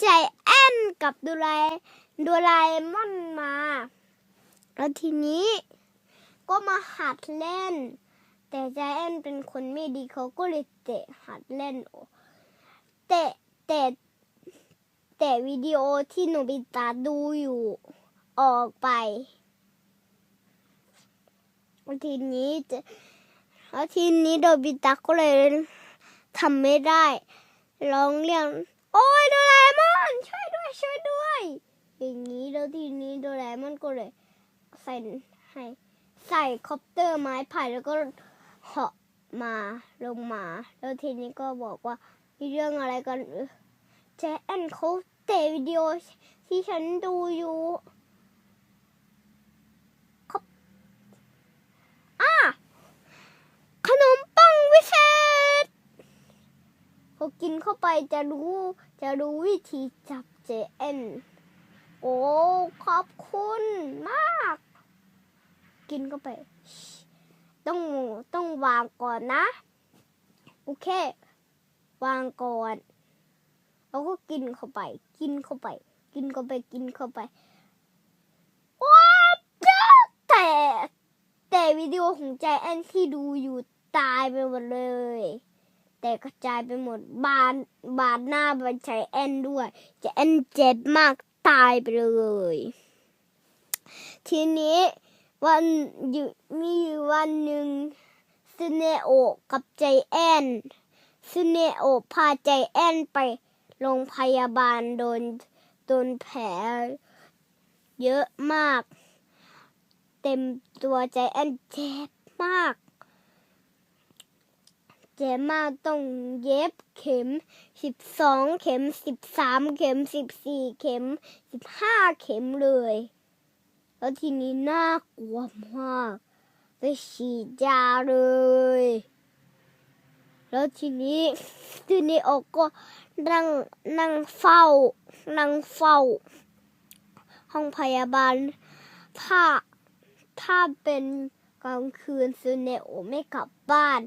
ใจแอนกับดูไลดูไลมอนมา แล้วทีนี้ก็มาหัดเล่น แต่ใจแอนเป็นคนไม่ดีเขาก็เลยเตะหัดเล่นเตะเตะแต่วิดีโอที่หนูบิตาดูอยู่ออกไปวทีนี้จะแล้วทีนี้โดบิตาก็เลยทำไม่ได้ ร้องเรียกโอ้ยโดราเอมอน ช่วยด้วย อย่างนี้แล้วทีนี้โดราเอมอนก็เลยใส่ให้ใส่คอปเตอร์ไม้ไผ่แล้วก็เหาะมาลงมา แล้วทีนี้ก็บอกว่ามีเรื่องอะไรกันเออแจแอนเขาเตะวิดีโอที่ฉันดูอยู่ขาอะขนมปังวิเศษเขากินเข้าไปจะรู้จะรู้วิธีจับ เจนโอ้ ขอบคุณมาก กินเข้าไป ต้องต้องวางก่อนนะ โอเค วางก่อนแล้วก็กินเข้าไป กินเข้าไป กินเข้าไปกินเข้าไปว้าวแต่แต่วิดีโอของใจแอนที่ดูอยู่ตายไปหมดเลย แต่กระจายไปหมดบานบาดหน้าบานใจแอนด้วยใจแอนเจ็บมากตายไปเลย ทีนี้วันยู่มีอยู่วันหนึ่งซูเนโอกับใจแอนซูเนโอพาใจแอนไปโรงพยาบาลโดนโดนแผลเยอะมาก เต็มตัวใจแอนเจ็บมาก เจมาต้องเย็บเข็มสิบสองเข็มสิบสามเข็มสิบสี่เข็มสิบห้าเข็มเลย แล้วทีนี้น่ากลัวมากไปฉีดยาเลย แล้วทีนี้ทีนี้ออกก็นั่งนั่งเฝ้า นั่งเฝ้า ห้องพยาบาล ถ้าถ้าเป็นกลางคืนซูเนโอไม่กลับบ้าน